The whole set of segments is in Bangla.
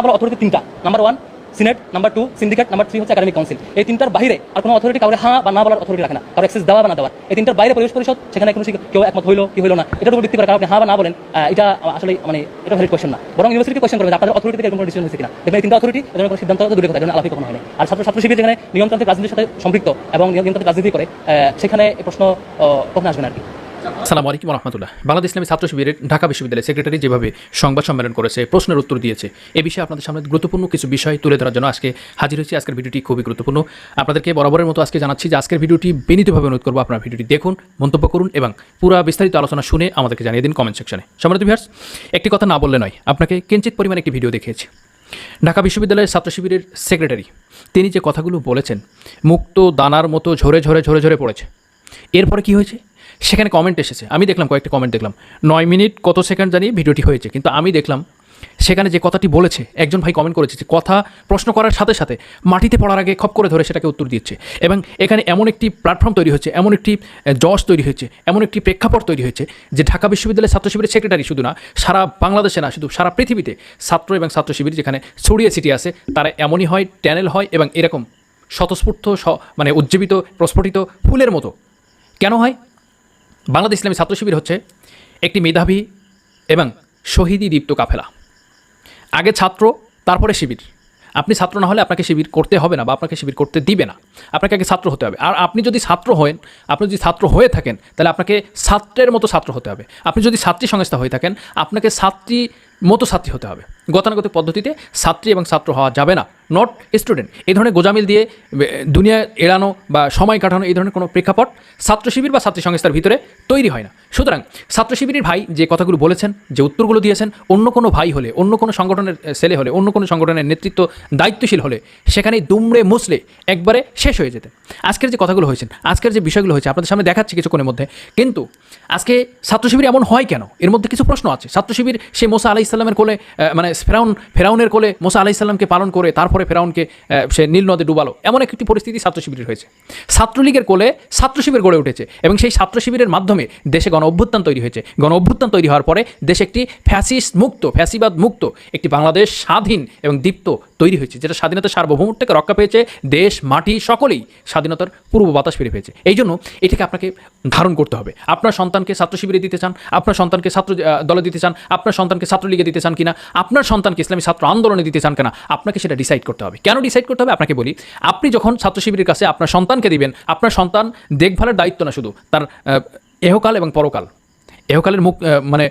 বলা অথরিটি তিনটা। Number one senate number two syndicate number three হচ্ছে একাডেমিক কাউন্সিল এই তিনটার বাইরে আর কোনো অথরিটি কাউকে হ্যাঁ বা না বলার অথরিটি রাখে না। কারও অ্যাক্সেস দেওয়া বা না দেওয়ার এই তিনটার বাইরে পরিবেশ পরিষদ, সেখানে কোনো কেউ একমত হইল কি হইল না, এটার উপর ভিত্তি করে কাউকে হ্যাঁ বা না বলেন এটা আসলে মানে এটা ভ্যালিড কোয়েশ্চেন না। বরং ইউনিভার্সিটি কোয়েশ্চেন করবে আপনাদের অথরিটি থেকে কোনো ডিসিশন হয়েছে কিনা। দেখবেন এই তিনটা অথরিটি কোনো সিদ্ধান্ত দূরে কথা, এজন্য হয়নি আর ছাত্র ছাত্র যেখানে নিয়মতান্ত্রিক রাজনীতির সাথে সম্পৃক্ত এবং নিয়মতান্ত্রিক রাজনীতি করে সেখানে প্রশ্ন কখনো আসবে না আর কি। আসসালামু আলাইকুম রহমতুল্লাহ বাংলাদেশ ইসলামী ছাত্র শিবিরের ঢাকা বিশ্ববিদ্যালয়ের সেক্রেটারি যেভাবে সংবাদ সম্মেলন করেছে, প্রশ্নের উত্তর দিয়েছে, এ বিষয়ে আপনাদের সামনে গুরুত্বপূর্ণ কিছু বিষয় তুলে ধরার জন্য আজকে হাজির হয়েছি। আজকের ভিডিওটি খুবই গুরুত্বপূর্ণ। আপনাদেরকে বরাবরের মতো আজকে জানাচ্ছি যে আজকের ভিডিওটি বিনীতভাবে অনুরোধ করব আপনার ভিডিওটি দেখুন, মন্তব্য করুন এবং পুরো বিস্তারিত আলোচনা শুনে আমাদেরকে জানিয়ে দিন কমেন্ট সেকশনে সম্মানিত ভিউয়ার্স একটি কথা না বললে নয়, আপনাকে কিঞ্চিত পরিমাণে একটি ভিডিও দেখিয়েছি। ঢাকা বিশ্ববিদ্যালয়ের ছাত্র শিবিরের সেক্রেটারি, তিনি যে কথাগুলো বলেছেন, মুক্ত দানার মতো ঝরে ঝরে ঝরে ঝরে পড়েছে। এরপরে কি হয়েছে? সেখানে কমেন্ট এসেছে। আমি দেখলাম, কয়েকটা কমেন্ট দেখলাম। নয় মিনিট কত সেকেন্ড জানিয়ে ভিডিওটি হয়েছে, কিন্তু আমি দেখলাম সেখানে যে কথাটি বলেছে, একজন ভাই কমেন্ট করেছে যে কথা প্রশ্ন করার সাথে সাথে মাটিতে পড়ার আগে খপ করে ধরে সেটাকে উত্তর দিচ্ছে। এবং এখানে এমন একটি প্ল্যাটফর্ম তৈরি হচ্ছে এমন একটি জশ তৈরি হয়েছে, এমন একটি প্রেক্ষাপট তৈরি হয়েছে যে ঢাকা বিশ্ববিদ্যালয়ের ছাত্র শিবিরের সেক্রেটারি শুধু না, সারা বাংলাদেশে না, শুধু সারা পৃথিবীতে ছাত্র এবং ছাত্র শিবির যেখানে ছড়িয়ে ছিটিয়ে আছে, তারা এমনই হয় ট্যানেল হয় এবং এরকম স্বতঃস্ফূর্ত মানে উজ্জীবিত, প্রস্ফুটিত ফুলের মতো। কেন হয়? বাংলাদেশ ইসলামী ছাত্র শিবির হচ্ছে একটি মেধাবী এবং শহীদি দীপ্ত কাফেলা। আগে ছাত্র, তারপরে শিবির। আপনি ছাত্র না হলে আপনাকে শিবির করতে হবে না বা আপনাকে শিবির করতে দিবে না। আপনাকে আগে ছাত্র হতে হবে। আর আপনি যদি ছাত্র হন আপনি যদি ছাত্র হয়ে থাকেন, তাহলে আপনাকে ছাত্রের মতো ছাত্র হতে হবে। আপনি যদি ছাত্রী সংস্থা হয়ে থাকেন, আপনাকে ছাত্রী মতো ছাত্রী হতে হবে। গতানুগতিক পদ্ধতিতে ছাত্রী এবং ছাত্র হওয়া যাবে না। নট স্টুডেন্ট এই ধরনের গোজামিল দিয়ে দুনিয়া এড়ানো বা সময় কাটানো এই ধরনের কোনো প্রেক্ষাপট ছাত্র শিবির বা ছাত্রী সংস্থার ভিতরে তৈরি হয় না। সুতরাং ছাত্র শিবিরের ভাই যে কথাগুলো বলেছেন, যে উত্তরগুলো দিয়েছেন, অন্য কোনো ভাই হলে, অন্য কোনো সংগঠনের ছেলে হলে, অন্য কোনো সংগঠনের নেতৃত্ব দায়িত্বশীল হলে, সেখানে দুমড়ে মুসলে একবারে শেষ হয়ে যেতেন। আজকের যে কথাগুলো হয়েছেন আজকের যে বিষয়গুলো হয়েছে, আপনাদের সামনে দেখাচ্ছি কিছুক্ষণের মধ্যে। কিন্তু আজকে ছাত্র শিবির এমন হয় কেন? এর মধ্যে কিছু প্রশ্ন আছে। ছাত্র শিবির সে মোসা আলাহ ইসলামের কোলে মানে ফেরাউন, ফেরাউনের কোলে মোসা আলাহ ইসলামকে পালন করে তারপরে ফেরাউনকে সে নীল নদে ডুবালো। এমন একটি পরিস্থিতি ছাত্র শিবিরের হয়েছে। ছাত্রলীগের কোলে ছাত্র শিবির গড়ে উঠেছে এবং সেই ছাত্র শিবিরের মাধ্যমে দেশে গণ অভ্যুত্থান তৈরি হয়েছে। গণ অভ্যুত্থান তৈরি হওয়ার পরে দেশে একটি ফ্যাসিস্ট মুক্ত, ফ্যাসিবাদ মুক্ত একটি বাংলাদেশ স্বাধীন এবং দীপ্ত তৈরি হয়েছে, যেটা স্বাধীনতার সার্বভৌমত্বকে রক্ষা পেয়েছে, দেশ, মাটি সকলেই স্বাধীনতার পূর্ব বাতাস ফিরে পেয়েছে। এই জন্য এটাকে আপনাকে ধারণ করতে হবে। আপনার সন্তানকে ছাত্র শিবিরে দিতে চান, আপনার সন্তানকে ছাত্র দলে দিতে চান, আপনার সন্তানকে ছাত্রলীগে দিতে চান কিনা, আপনার সন্তানকে ইসলামী ছাত্র আন্দোলনে দিতে চান কেনা? আপনাকে সেটা ডিসাইড করতে হবে। কেন ডিসাইড করতে হবে? আপনাকে বলি, আপনি যখন ছাত্র শিবিরের কাছে আপনার সন্তানকে দিবেন, আপনার সন্তান দেখভালের দায়িত্ব না শুধু, তার এহকাল এবং পরকাল। এহকালের মুখ মানে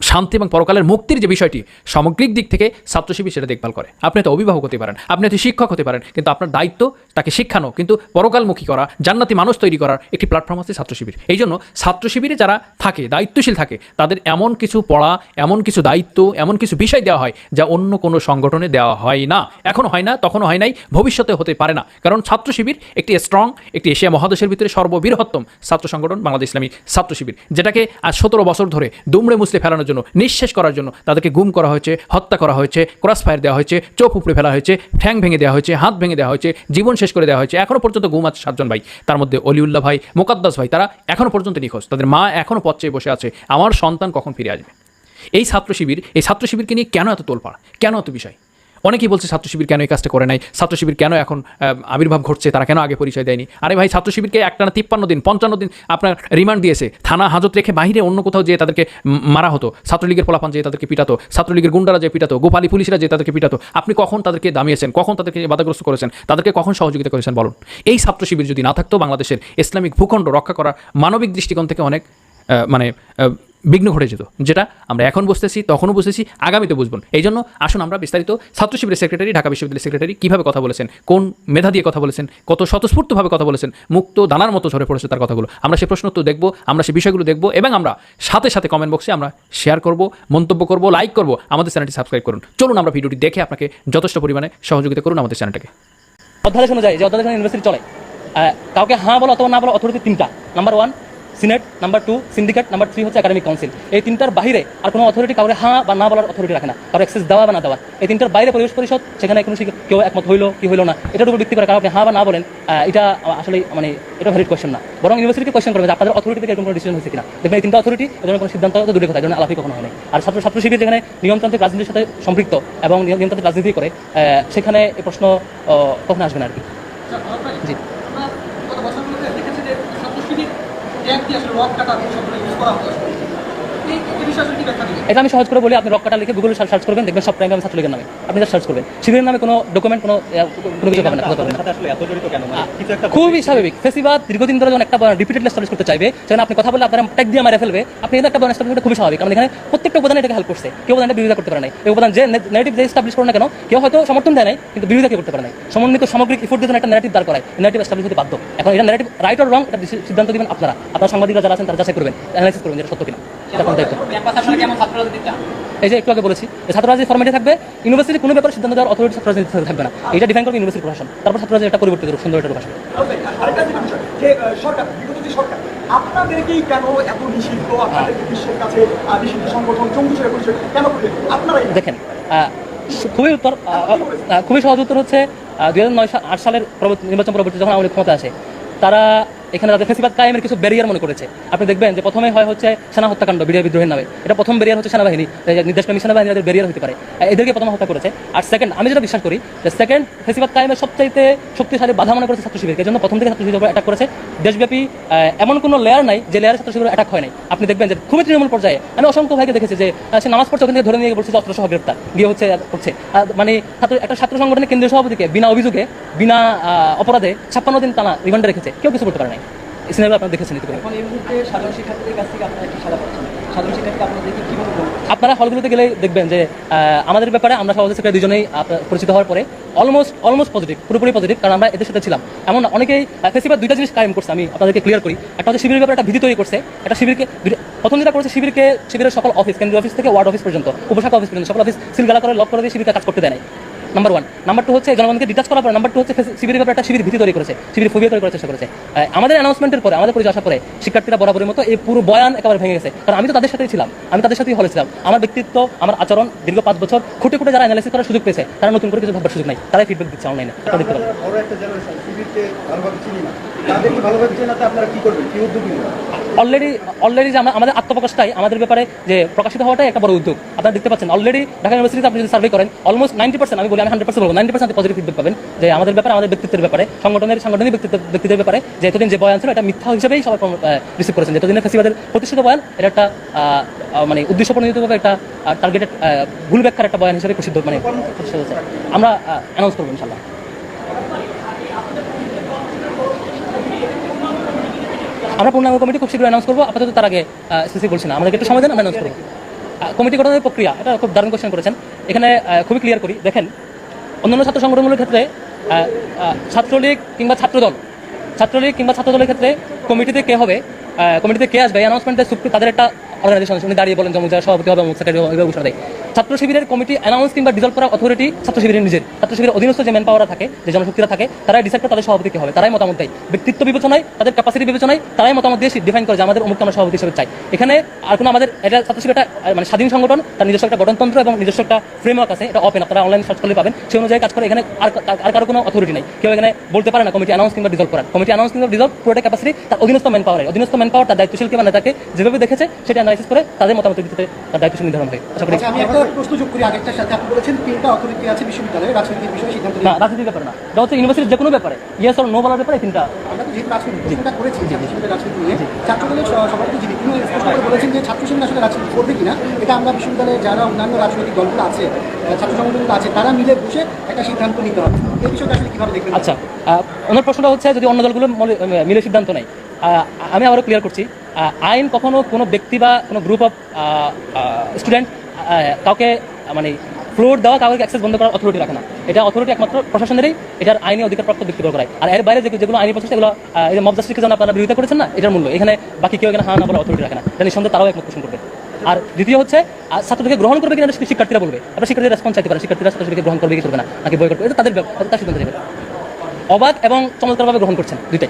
শান্তি এবং পরকালের মুক্তির যে বিষয়টি, সামগ্রিক দিক থেকে ছাত্র শিবির সেটা দেখভাল করে। আপনি হয়তো অভিভাবক হতে পারেন, আপনি হয়তো শিক্ষক হতে পারেন, কিন্তু আপনার দায়িত্ব তাকে শিক্ষানো, কিন্তু পরকালমুখী করা, জান্নাতি মানুষ তৈরি করার একটি প্ল্যাটফর্ম আছে ছাত্রশিবির। এই জন্য ছাত্র শিবিরে যারা থাকে, দায়িত্বশীল থাকে, তাদের এমন কিছু পড়া, এমন কিছু দায়িত্ব, এমন কিছু বিষয় দেওয়া হয় যা অন্য কোনো সংগঠনে দেওয়া হয় না। এখনও হয় না তখনও হয় নাই ভবিষ্যতে হতে পারে না। কারণ ছাত্র শিবির একটি স্ট্রং একটি এশিয়া মহাদেশের ভিতরে সর্ববৃহত্তম ছাত্র সংগঠন বাংলাদেশ ইসলামী ছাত্র শিবির যেটাকে আজ সতেরো বছর ধরে দুমড়ে মুসলে ফেলানোর জন্য, নিঃশেষ করার জন্য। তাদেরকে গুম করা হয়েছে, হত্যা করা হয়েছে ক্রস ফায়ার দেওয়া হয়েছে, চোখ উপড়ে ফেলা হয়েছে, ঠ্যাং ভেঙে দেওয়া হয়েছে, হাত ভেঙে দেওয়া হয়েছে, জীবন শেষ করে দেওয়া হয়েছে। এখনও পর্যন্ত গুম আছে সাতজন ভাই। তার মধ্যে অলিউল্লাহ ভাই, মোকাদ্দাস ভাই, তারা এখনও পর্যন্ত নিখোঁজ। তাদের মা এখনও পথ চেয়ে বসে আছে, আমার সন্তান কখন ফিরে আসবে? এই ছাত্র শিবির, এই ছাত্র শিবিরকে নিয়ে কেন এত তোলপাড়? কেন এত বিষয়? অনেকেই বলছে ছাত্র শিবির কেন এই কাজটা করে নাই? ছাত্র শিবির কেন এখন আবির্ভাব ঘটছে? তারা কেন আগে পরিচয় দেয়নি? আরে ভাই, ছাত্র শিবিরকে একটানা তিপ্পান্ন দিন, পঞ্চান্ন দিন আপনার রিমান্ড দিয়েছে। থানা হাজত রেখে বাইরে অন্য কোথাও যেয়ে তাদেরকে মারা হতো। ছাত্রলীগের পোলাপান যেয়ে তাদেরকে পিটাতো। ছাত্রলীগের গুন্ডারা যে পিটাতো। গোপালী পুলিশরা যে তাদেরকে পিটাতো। আপনি কখন তাদেরকে দামিয়েছেন? কখন তাদেরকে বাধাগ্রস্ত করেছেন? তাদেরকে কখন সহযোগিতা করেছেন বলুন? এই ছাত্র শিবির যদি না থাকতো, বাংলাদেশের ইসলামিক ভূখণ্ড রক্ষা করা মানবিক দৃষ্টিকোণ থেকে অনেক মানে বিঘ্ন ঘটে যেত যেটা আমরা এখন বুঝতেছি, তখনও বুঝতেছি, আগামীতে বুঝবেন এই জন্য আসুন আমরা বিস্তারিত ছাত্র শিবিরের সেক্রেটারি ঢাকা বিশ্ববিদ্যালয়ের সেক্রেটারি কীভাবে কথা বলেছেন, কোন মেধা দিয়ে কথা বলেছেন, কত স্বতঃস্ফূর্তভাবে কথা বলেছেন, মুক্ত দানার মতো ঝরে পড়েছে তার কথাগুলো। আমরা সে প্রশ্ন তো দেখব, আমরা সে বিষয়গুলো দেখব, এবং আমরা সাথে সাথে কমেন্ট বক্সে আমরা শেয়ার করব, মন্তব্য করব লাইক করব। আমাদের চ্যানেলটি সাবস্ক্রাইব করুন। চলুন আমরা ভিডিওটি দেখে আপনাকে যথেষ্ট পরিমাণে সহযোগিতা করুন আমাদের চ্যানেলটাকে অধ্যাদেশ অনুযায়ী যে অধ্যাদেশ ইউনিভার্সিটি চলে কাউকে হ্যাঁ বলো অথবা না বলো অথরিটি তিনটা। Number one senate, number two, syndicate, number three হচ্ছে একাডেমিক কাউন্সিল। এই তিনটার বাইরে আর কোনো অথরিটি কাউকে হ্যাঁ বা না বলার অথরিটি রাখে না। কারও অ্যাক্সেস দেওয়া বা না দেওয়া। এই তিনটার বাইরে পরিবেশ পরিষদ, সেখানে কোনো কেউ একমত হইল কি হইল না এটার উপর ভিত্তি করে কারণ হ্যাঁ বা না বলেন এটা আসলে মানে এটা ভ্যালিড কোয়েশ্চেন না। বরং ইউনিভার্সিটিকে কোয়েশ্চেন করবে যে আপনাদের অথরিটি থেকে কোনো ডিসিশন হয়েছে কিনা। দেখবেন এই তিনটা অথরিটি এ ধরনের কোনো সিদ্ধান্ত দূরে কথা এই ধরনের আলাপই কখনো হয়নি আর ছাত্র ছাত্র শিবির যেখানে নিয়মতান্ত্রিক রাজনীতির সাথে সম্পৃক্ত এবং নিয়মতান্ত্রিক রাজনীতি করে সেখানে এই প্রশ্ন কখনো আসবে না আর কি জি গত বছরগুলোতে দেখেছি যে ছাত্র শিবির দিয়ে আসলে রক কাটা শব্দটা ইউজ করা হতো আসলে। এই এই বিষয়ে আসলে কি ব্যাখ্যা দিবেন এটা আমি সহজ করে বলি আপনি রককাটা লিখে গুগলে সার্চ করবেন দেখবেন সব প্রাইম ছাত্রলীগের নামে। আপনি সার্চ করবেন। শিবিরের নামে কোনো ডকুমেন্ট কোনো কোনো কিছু পাবেন না না। মানে খুবই স্বাভাবিক। ফেসিবাদ দীর্ঘদিন ধরে যখন একটা রিপিটেড এস্টাবলিশ করতে চাইবে সেখানে আপনি কথা বলে আপনার ট্যাগ দিয়ে মারে ফেলবে। আপনি এদের একটা এস্টাবলিশ করতে খুবই স্বাভাবিক। কারণ এখানে প্রত্যেকটা উপাদান এটাকে হেল্প করছে। কেউ উপাদানটা বিরোধিতা করতে পারে নাই। এই উপাদান যে নেগেটিভ যে এস্টাবলিশ করে না কেন কেউ হয়তো সমর্থন দেয় নাই কিন্তু বিরোধিতা কেউ করতে পারে নাই। সমন্বিত সামগ্রিক ইফোর্ট দিয়ে একটা নেগেটিভ দাঁড় করায় নেগেটিভ এস্টাবলিশ হতে বাধ্য। এখন এটা নেগেটিভ রাইট অর রং এটা সিদ্ধান্ত দিবেন আপনারা। আপনার সাংবাদিকরা যারা আছেন তারা যাচাই করবেন অ্যানালাইসিস করবেন যেটা সত্য কিনা। এটা দায়িত্ব? এই যে একটু আগে বলেছি ছাত্র রাজনীতি ফর্মেটে থাকবে ইউনিভার্সিটি কোনো ব্যাপারে সিদ্ধান্ত দেওয়ার অথরিটি ছাত্র রাজনীতি থাকবে না। এটা ডিফাইন করবে ইউনিভার্সিটি প্রশাসন। তারপর ছাত্র রাজনীতি একটা পরিবর্তিত সুন্দর একটা প্রশাসন আরেকটা যেটা বিষয় যে আহ, সরকার বিগত যে সরকার আপনাদেরকেই কেন এত নিষিদ্ধ আপনাদেরকে বিশ্বের কাছে নিষিদ্ধ সংগঠন জঙ্গি হিসেবে পরিচয় কেন করলেন? আপনারাই দেখেন খুবই উত্তর খুবই সহজ উত্তর হচ্ছে দুই হাজার নয় আট সালের নির্বাচন পরবর্তী যখন আমাদের ক্ষমতা আসে তারা এখানে তাদের ফেসিবাদ কায়েমের কিছু ব্যারিয়ার মনে করেছে। আপনি দেখবেন যে প্রথমে হয় হচ্ছে সেনা হত্যাকাণ্ড বিডিআর বিদ্রোহের নামে। এটা প্রথম ব্যারিয়ার হচ্ছে সেনাবাহিনী নির্দেশকামী সেনাবাহিনী তাদের ব্যারিয়ার হতে পারে। এদেরকে প্রথম হত্যা করেছে। আর সেকেন্ড আমি যেটা বিশ্বাস করি, যে সেকেন্ড ফেসিবাদ কায়েমের সবচাইতে শক্তিশালী বাধা মনে করেছে ছাত্র শিবিরকে জন্য প্রথম থেকে ছাত্র শিবিরের অ্যাটাক করেছে। দেশব্যাপী এমন কোনো লেয়ার নাই যে লেয়ারে ছাত্র শিবিরের অ্যাটাক হয় নাই। আপনি দেখবেন যে খুবই তৃণমূল পর্যায়ে আমি অসংখ্য ভাইকে দেখেছি যে সে নামাজ পড়ছে ওখান ধরে নিয়ে বলছে যে, অস্ত্র সহ গ্রেপ্তার। গিয়ে হচ্ছে করছে। মানে ছাত্র, একটা ছাত্র সংগঠনের কেন্দ্রীয় সভাপতিকে বিনা অভিযোগে, বিনা অপরাধে ছাপ্পান্ন দিন টানা রিমান্ডে রেখেছে। কেউ কিছু করতে পারে নাই। আপনারা দেখেছেন আপনারা হলগুলোতে গেলে দেখবেন যে আমাদের ব্যাপারে আমরা সভাপতি সেক্রেটারি দুজনেই পরিচিত হওয়ার পরে অলমোস্ট অলমোস্ট পজিটিভ পুরোপুরি পজিটিভ কারণ আমরা এদের সাথে ছিলাম। এমন অনেকেই ফেসিবাদ দুইটা জিনিস কায়েম করছে আমি আপনাদেরকে ক্লিয়ার করি। একটা হচ্ছে শিবিরের ব্যাপারে একটা ভীতি তৈরি করছে একটা শিবিরকে প্রথম যেটা করেছে শিবিরকে শিবিরের সকল অফিস কেন্দ্রীয় অফিস থেকে ওয়ার্ড অফিস পর্যন্ত উপশাখা অফিস পর্যন্ত সকল অফিস সিলগালা করে লক করে দিয়ে শিবিরকে কাজ করতে দেয় নাম্বার ওয়ান নাম্বার টু হচ্ছে জনগণকে ডিটাচ করার পর নাম্বার টু হচ্ছে শিবিরের ব্যাপারে একটা শিবির ভীতি তৈরি করেছে শিবির ফুবিয়ে তৈরি করার চেষ্টা করেছে। আমাদের অ্যানাউন্সমেন্টের পরে আমাদের পরিচয় আসার পরে শিক্ষার্থীরা বরাবরের মতো এই পুরো বয়ান একেবারে ভেঙে গেছে। কারণ আমি তো তাদের সাথেই ছিলাম আমি তাদের সাথেই হলে ছিলাম। আমার ব্যক্তিত্ব আমার আচরণ দীর্ঘ পাঁচ বছর খুঁটে খুঁটে যারা অ্যানালাইসিস করার সুযোগ পেয়েছে তারা নতুন করে কিছু ভাবার সুযোগ নাই। তারাই ফিডব্যাক দিচ্ছে অনলাইনে আপনারা দেখতে পাবেন। অলরেডি অলরেডি যে আমাদের আত্মপ্রকাশটাই আমাদের ব্যাপারে যে প্রকাশিত হওয়াটাই একটা বড় উদ্যোগ। আপনারা দেখতে পাচ্ছেন অলরেডি ঢাকা ইউনিভার্সিটিতে আপনি যদি সার্ভে করেন অলমোস্ট নাইনটি পার্সেন্ট আমি বলি hundred percent ninety percent positive feedback পাবেন যে আমাদের ব্যাপারে, আমাদের ব্যক্তিত্বের ব্যাপারে, সংগঠনের ব্যক্তিত্ব ব্যক্তিদের ব্যাপারে যে এতদিন যে বয়ান ছিল, এটা মিথ্যা হিসেবেই সবাই রিসিভ করেছেন। এতদিনের ফেসিবাদের প্রতিষ্ঠিত বয়ান, এটা একটা মানে উদ্দেশ্য প্রণোদিতভাবে একটা টার্গেটেড ভুল ব্যাখ্যার একটা বয়ান হিসেবে প্রসিদ্ধ মানে আমরা অ্যানাউন্স করব ইনশাল্লাহ আমরা পূর্ণাঙ্গ কমিটি খুব শীঘ্রই অ্যানাউন্স করব। আপাতত তার আগে স্পেসিফিক বলছি না। আমাদেরকে একটু সময় দেন আমরা অ্যানাউন্স কমিটি গঠনের প্রক্রিয়া, এটা খুব দারুণ কোয়েশ্চেন করেছেন। এখানে খুবই ক্লিয়ার করি। দেখেন অন্যান্য ছাত্র সংগঠনগুলোর ক্ষেত্রে ছাত্রলীগ কিংবা ছাত্রদল, ছাত্রলীগ কিংবা ছাত্রদলের ক্ষেত্রে কমিটিতে কে হবে কমিটিতে কে আসবে অ্যানাউন্সমেন্টে তাদের একটা অর্গানাইজেশন উনি দাঁড়িয়ে বলেন যে সভাপতি হবে সেক্রেটারি হবে ঘোষণা দেয়। ছাত্র শিবিরের কমিটি অ্যানাউন্স কিংবা ডিজলভ করা অথরিটি ছাত্র শিবিরের নিজের। ছাত্র শিবিরের অধীনস্থ যে ম্যান পাওয়ার থাকে, যে জনশক্তিরা থাকে, তারাই ডিসাইড করে তাদের সভাপতি হবে। তারাই মতামত দেয়। ব্যক্তিত্ব বিবেচনায়, তাদের ক্যাপাসিটি বিবেচনায়, তারাই মতামত দিয়ে ডিফাইন করে যে আমাদের অমুক আমরা সভাপতি হিসেবে চাই। এখানে আর কোনো আমাদের, এটা ছাত্র শিবির একটা মানে স্বাধীন সংগঠন, তার নিজস্ব একটা গঠনতন্ত্র এবং নিজস্ব একটা ফ্রেমওয়ার্ক আছে, এটা ওপেন আপনারা অনলাইন সার্চ করলে পাবেন। সেই অনুযায়ী কাজ করে, এখানে আর কারও কোনো অথরিটি নেই। কেউ এখানে বলতে পারে না কমিটি অ্যানাউন্স কিংবা ডিজলভ করার। কমিটি অ্যানাউন্স কিংবা ডিজলভ পুরোটা ক্যাপাসিটি তার অধীনস্থ ম্যান পাওয়ার অধীনস্থ ম্যান পাওয়ার তার দায়িত্বশীল কিংবা নেতাকে যেভাবে দেখেছে, সেটা অ্যানালাইসিস করে তাদের মতামত দিতে তার দায়িত্বশীল নির্ধারণ হয়। আশা করি আচ্ছা প্রশ্ন যোগ করি আগেরটার সাথে আপনি বলেছেন তিনটা অথরিটি আছে বিশ্ববিদ্যালয়ে রাজনৈতিক বিষয়ে সিদ্ধান্ত না রাজনীতির ব্যাপারে না। এটা হচ্ছে ইউনিভার্সিটির যে কোনো ব্যাপারে। ইয়েস অর নো বলার ব্যাপারে তিনটা। আমরা তো যেহেতু রাজনীতি প্রশ্নটা করেছি ছাত্র শিবিরের রাজনীতি নিয়ে। ছাত্রদলের সভাপতি যিনি তিনি স্পষ্ট করে বলেছেন যে ছাত্র শিবির আসলে রাজনীতি করবে কিনা এটা আমরা বিশ্ববিদ্যালয়ে যারা অন্যান্য রাজনৈতিক দলগুলো আছে ছাত্র সংগঠনগুলো আছে তারা মিলে বসে একটা সিদ্ধান্ত নিতে হবে। এই বিষয়টা আসলে কীভাবে দেখবেন? আচ্ছা ওনার প্রশ্নটা হচ্ছে যদি অন্য দলগুলো মিলে সিদ্ধান্ত নেয় আমি আবারও ক্লিয়ার করছি আইন কখনো কোনো ব্যক্তি বা কোনো গ্রুপ অফ স্টুডেন্ট কাউকে মানে ফ্লোর দেওয়া কাউকে অ্যাক্সেস বন্ধ করার অথরিটি রাখে না। এটা অথরিটি একমাত্র প্রশাসনেরই এটার আইনি অধিকারপ্রাপ্ত ব্যক্তিদের করায় আর এর বাইরে যে- যেগুলো আইনি প্রচেষ্টা এগুলো মব জাস্টিসকে যেন আপনারা বিরোধিতা করেছেন না এটার মূল্য। এখানে বাকি কেউ এখানে হা না বলে অথরিটি রাখে না। এটা নিঃসন্দেহে তারাও একমত পোষণ করবে। আর দ্বিতীয় হচ্ছে আহ, ছাত্রদেরকে গ্রহণ করবে কিনা শিক্ষার্থীরা বলবে। আপনারা শিক্ষার্থীরা রেসপন্স চাইতে পারে। শিক্ষার্থীরা ছাত্রদেরকে গ্রহণ করবে কি করবে না নাকি বই করবে? এটা তাদের তার সিদ্ধান্ত নেবে। অবাক এবং চমৎকারভাবে গ্রহণ করছেন দুইটাই?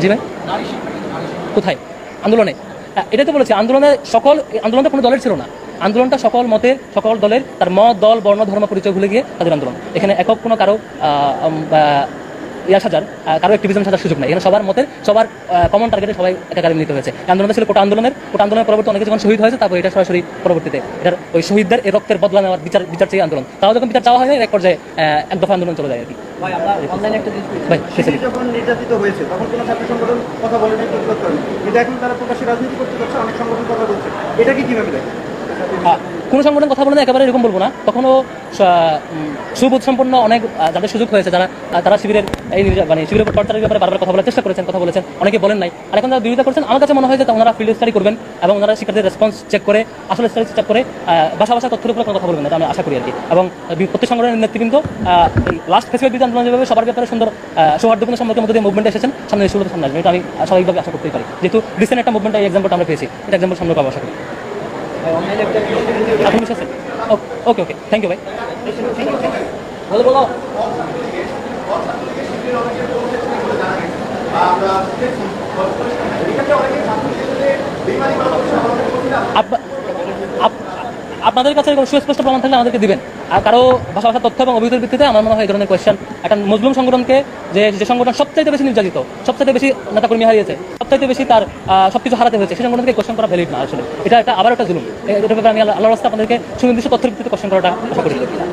জি ভাই? কোথায়? আন্দোলনে। এটাই তো বলেছি, আন্দোলনে সকল, আন্দোলনটা কোনো দলের ছিল না। আন্দোলনটা সকল মতের সকল দলের তার মত, দল, বর্ণ, ধর্ম, পরিচয় ভুলে গিয়ে তাদের আন্দোলন। এখানে একক কোনো কারও ইয়া সাজার কারও অ্যাক্টিভিজম সাজার সুযোগ নেই। এখানে সবার মতের সবার কমন টার্গেটে সবাই একাকারে মিলিত হয়েছে। আন্দোলনটা ছিল কোটা আন্দোলনের। কোটা আন্দোলনের পরবর্তী অনেকে যখন শহীদ হয়েছে তারপর এটা সরাসরি পরবর্তীতে এটার ওই শহীদদের রক্তের বদলা নেওয়ার বিচার বিচার চেয়ে আন্দোলন। তাও যখন বিচার চাওয়া হয় এক পর্যায়ে এক দফা আন্দোলন চলে যায় আর কি। একটা এখন তারা প্রকাশ্যে রাজনীতি করতে অনেক সংগঠন কথা বলছে। এটাকে কীভাবে আহ, কোনো সংগঠন কথা বলে না, একেবারে এরকম বলব না। তখনও সুবোধ সম্পন্ন অনেক যাদের সুযোগ হয়েছে, যারা তারা শিবিরের এই মানে শিবিরের উপর টর্চারের ব্যাপারে বারবার কথা বলার চেষ্টা করেছেন, কথা বলেছেন, অনেকে বলেন নাই। আর এখন যারা বিরোধিতা করছেন, আমার কাছে মনে হয় যে ওনারা ফিল্ড স্টাডি করবেন এবং ওনারা শিক্ষার্থীদের রেসপন্স চেক করে, আসলে স্টাডি চেক করে ভাষা ভাষা তথ্যের উপরে কথা বলবেন না আমি আশা করি আর কি। এবং প্রত্যেক সংগঠনের নেতৃবৃন্দ লাস্ট ফেসিবাদ বিধান আন্দোলন যেভাবে সবার ব্যাপারে সুন্দর সৌহার্দ্যপূর্ণ সম্পর্কের মধ্যে দিয়ে মুভমেন্ট এসেছেন, সামনে এসে সামনে আসবে, এটা আমি স্বাভাবিকভাবে আশা করতেই পারি। যেহেতু রিসেন্ট একটা মুভমেন্ট এই এক্সাম্পলটা আমরা পেয়েছি, এটা এক্সাম্পল সামনে আশা করি। আপনি বিশ্বাস ওকে ওকে থ্যাংক ইউ ভাই বলো। বলো আপ- আপ- আপনাদের কাছে সুস্পষ্ট প্রমাণ থাকলে আমাদেরকে দিবেন। আর কারও ভাষা ভাষা তথ্য এবং অভিযোগের ভিত্তিতে আমার মনে হয় এই ধরনের কোয়েশ্চেন একটা মুসলিম সংগঠনকে যে যে সংগঠন সবচাইতে বেশি নির্যাতিত, সবচাইতে বেশি নেতাকর্মী হারিয়েছে, সবচাইতে বেশি তার সব কিছু হারাতে হয়েছে, সেই সংগঠনকে কোয়েশ্চেন করা ভ্যালিড না আসলে। এটা একটা, আবার একটা জুলুম। এটার ব্যাপারে আমি আল্লাহ রাস্তা আপনাদেরকে সুনির্দিষ্ট তথ্যের ভিত্তিতে কোয়েশ্চেন করাটা আশা করি।